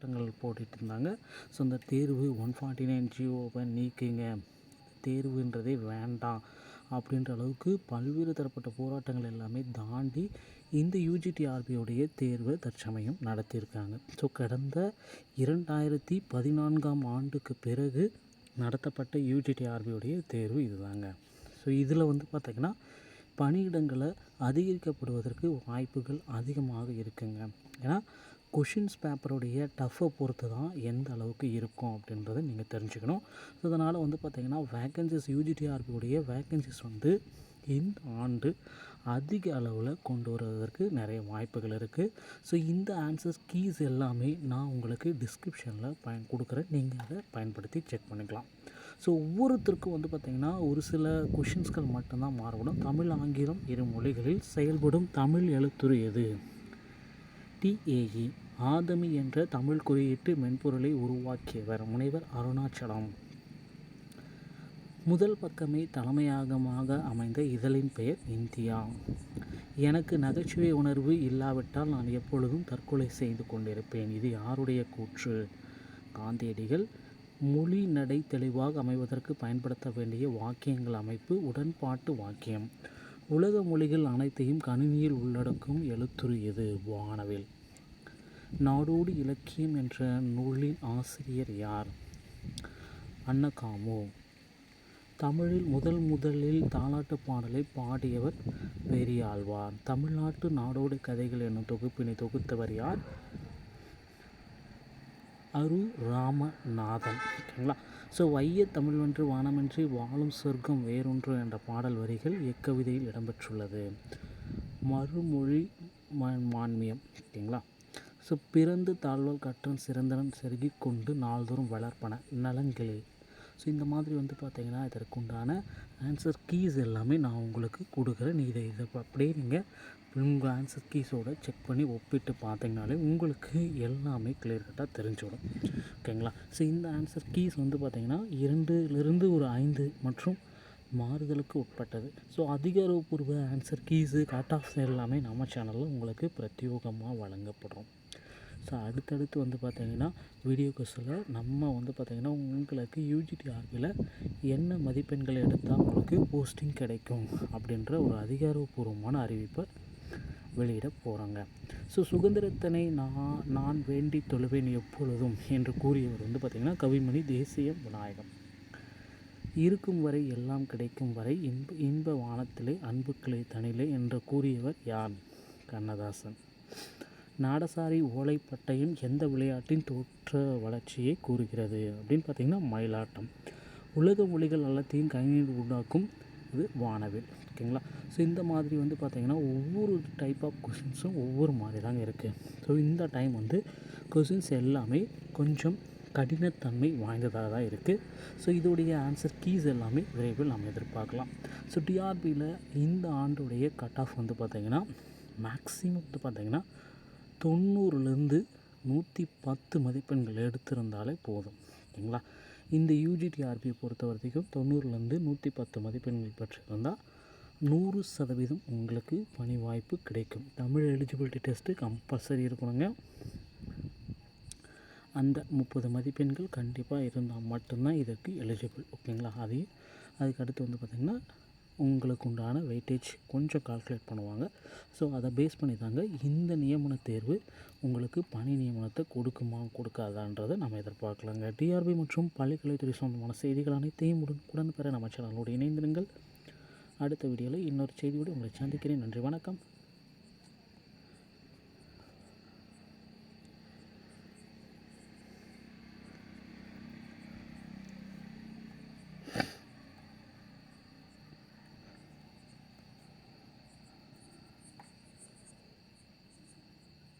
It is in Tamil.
போராட்டங்கள் போட்டுட்டு இருந்தாங்க ஸோ இந்த தேர்வு ஒன் ஃபார்ட்டி நைன் ஜிஓவை நீக்குங்க. தேர்வுன்றதே வேண்டாம் அப்படின்ற அளவுக்கு பல்வேறு தரப்பட்ட போராட்டங்கள் எல்லாமே தாண்டி இந்த யூஜிடிஆர்பியோடைய தேர்வை தற்சமயம் நடத்தியிருக்காங்க. ஸோ கடந்த இரண்டாயிரத்தி பதினான்காம் ஆண்டுக்கு பிறகு நடத்தப்பட்ட யூஜிடிஆர்பியோடைய தேர்வு இதுதாங்க. ஸோ இதில் வந்து பார்த்திங்கன்னா பணியிடங்களை அதிகரிக்கப்படுவதற்கு வாய்ப்புகள் அதிகமாக இருக்குங்க. ஏன்னா கொஷின்ஸ் பேப்பருடைய டஃப்பை பொறுத்து தான் எந்த அளவுக்கு இருக்கும் அப்படின்றத நீங்கள் தெரிஞ்சுக்கணும். ஸோ அதனால் வந்து பார்த்திங்கன்னா வேக்கன்சிஸ் யூஜிடிஆர்பியுடைய வேக்கன்சிஸ் வந்து இந்த ஆண்டு அதிக அளவில் கொண்டு வருவதற்கு நிறைய வாய்ப்புகள் இருக்குது ஸோ இந்த ஆன்சர்ஸ் கீஸ் எல்லாமே நான் உங்களுக்கு டிஸ்கிரிப்ஷனில் பயன் கொடுக்குறேன். நீங்கள் அதை பயன்படுத்தி செக் பண்ணிக்கலாம். ஸோ ஒவ்வொருத்தருக்கும் வந்து பார்த்திங்கன்னா ஒரு சில கொஷின்ஸ்கள் மட்டும்தான் மாறுபடும். தமிழ் ஆங்கிலம் இரு மொழிகளில் செயல்படும் தமிழ் எழுத்துரு எது? டிஏஇ ஆதமி என்ற தமிழ் குறியீட்டு மென்பொருளை உருவாக்கியவர் முனைவர் அருணாச்சலம். முதல் பக்கமே தலைமையகமாக அமைந்த இதழின் பெயர் இந்தியா. எனக்கு நகைச்சுவை உணர்வு இல்லாவிட்டால் நான் எப்பொழுதும் தற்கொலை செய்து கொண்டிருப்பேன். இது யாருடைய கூற்று? காந்தியடிகள் மொழி நடை தெளிவாக அமைவதற்கு பயன்படுத்த வேண்டிய வாக்கியங்கள் அமைப்பு உடன்பாட்டு வாக்கியம். உலக மொழிகள் அனைத்தையும் கணினியில் உள்ளடக்கும் எழுத்துரு எது வானவில். நாடோடி இலக்கியம் என்ற நூலின் ஆசிரியர் யார்? அன்னகாமு. தமிழில் முதல் முதலில் தாலாட்டு பாடலை பாடியவர் பெரியாழ்வார் தமிழ்நாட்டு நாடோடி கதைகள் என்னும் தொகுப்பினை தொகுத்தவர் யார்? அரு ராமநாதன் ஓகேங்களா? ஸோ வைய தமிழ்வன்று வானமின்றி வாழும் சொர்க்கம் வேறொன்று என்ற பாடல் வரிகள் எக்கவிதையில் இடம்பெற்றுள்ளது. மறுமொழி மான்மியம் ஓகேங்களா? ஸோ பிறந்து தாழ்வால் கற்றன் சிறந்தனன் செருகிக் கொண்டு நாள்தோறும் வளர்ப்பன நலங்கிளி ஸோ இந்த மாதிரி வந்து பார்த்திங்கன்னா இதற்குண்டான ஆன்சர் கீஸ் எல்லாமே நான் உங்களுக்கு கொடுக்குறேன். நீ இதை இதை அப்படியே நீங்கள் உங்கள் ஆன்சர் கீஸோடு செக் பண்ணி ஒப்பிட்டு பார்த்தீங்கனாலே உங்களுக்கு எல்லாமே கிளியர் கட்டாக தெரிஞ்சிடும். ஓகேங்களா ஸோ இந்த ஆன்சர் கீஸ் வந்து பார்த்திங்கன்னா இரண்டுலேருந்து ஒரு ஐந்து மற்றும் மாறுதலுக்கு உட்பட்டது. ஸோ அதிகாரப்பூர்வ ஆன்சர் கீஸு கட் ஆஃப்ஸ் எல்லாமே நம்ம சேனலில் உங்களுக்கு பிரத்யோகமாக வழங்கப்படுறோம். ஸோ அடுத்தடுத்து வந்து பார்த்திங்கன்னா வீடியோ கோர்ஸில் நம்ம வந்து பார்த்திங்கன்னா உங்களுக்கு யூஜிடி ஆர்பியில் என்ன மதிப்பெண்கள் எடுத்தால் உங்களுக்கு போஸ்டிங் கிடைக்கும் அப்படின்ற ஒரு அதிகாரப்பூர்வமான அறிவிப்பை வெளியிட போகிறாங்க ஸோ சுதந்திரத்தினை நான் நான் வேண்டி தொழுவேன் எப்பொழுதும் என்று கூறியவர் வந்து பார்த்திங்கன்னா கவிமணி தேசிய விநாயகம். இருக்கும் வரை எல்லாம் கிடைக்கும் வரை இன்ப இன்ப வானத்திலே அன்புக்களை தனிலே என்று கூறியவர் யார் கண்ணதாசன். நாடசாரி ஓலைப்பட்டையும் எந்த விளையாட்டின் தோற்ற வளர்ச்சியை கூறுகிறது? அப்படின்னு பார்த்திங்கன்னா மயிலாட்டம். உலக மொழிகள் எல்லாத்தையும் கணினியில் உண்டாக்கும் இது வானவில் ஓகேங்களா? ஸோ இந்த மாதிரி வந்து பார்த்திங்கன்னா ஒவ்வொரு டைப் ஆஃப் கொஷின்ஸும் ஒவ்வொரு மாதிரி தாங்க இருக்குது ஸோ இந்த டைம் வந்து கொஷின்ஸ் எல்லாமே கொஞ்சம் கடினத்தன்மை வாய்ந்ததாக தான் இருக்குது ஸோ இதோடைய ஆன்சர் கீஸ் எல்லாமே விரைவில் நம்ம எதிர்பார்க்கலாம். ஸோ டிஆர்பியில் இந்த ஆண்டுடைய கட் ஆஃப் வந்து பார்த்திங்கன்னா மேக்ஸிமம் வந்து பார்த்திங்கன்னா தொண்ணூறுலேருந்து நூற்றி பத்து மதிப்பெண்கள் எடுத்திருந்தாலே போதும் ஓகேங்களா இந்த யூஜிடிஆர்பியை பொறுத்த வரைக்கும் தொண்ணூறுலேருந்து நூற்றி பத்து மதிப்பெண்கள் பெற்றிருந்தால் நூறு சதவீதம் உங்களுக்கு பணி வாய்ப்பு கிடைக்கும். தமிழ் எலிஜிபிலிட்டி டெஸ்ட்டு கம்பல்சரி இருக்கணுங்க. அந்த முப்பது மதிப்பெண்கள் கண்டிப்பாக இருந்தால் மட்டும்தான் இதற்கு எலிஜிபிள் ஓகேங்களா? அதையும் அதுக்கு அடுத்து வந்து பார்த்திங்கன்னா உங்களுக்கு உண்டான வெயிட்டேஜ் கொஞ்சம் கால்குலேட் பண்ணுவாங்க. ஸோ அதை பேஸ் பண்ணி தாங்க இந்த நியமன தேர்வு உங்களுக்கு பணி நியமனத்தை கொடுக்குமா கொடுக்காதான்றதை நம்ம எதிர்பார்க்கலாங்க. டிஆர்பி மற்றும் பள்ளிக்கலைத்துறை சொந்தமான செய்திகள் அனைத்தையும் உடனுக்குடன் பெற நம்ம சேனலோடு இணைந்திருங்கள். அடுத்த வீடியோவில் இன்னொரு செய்தியோடு உங்களை சந்திக்கிறேன். நன்றி வணக்கம்.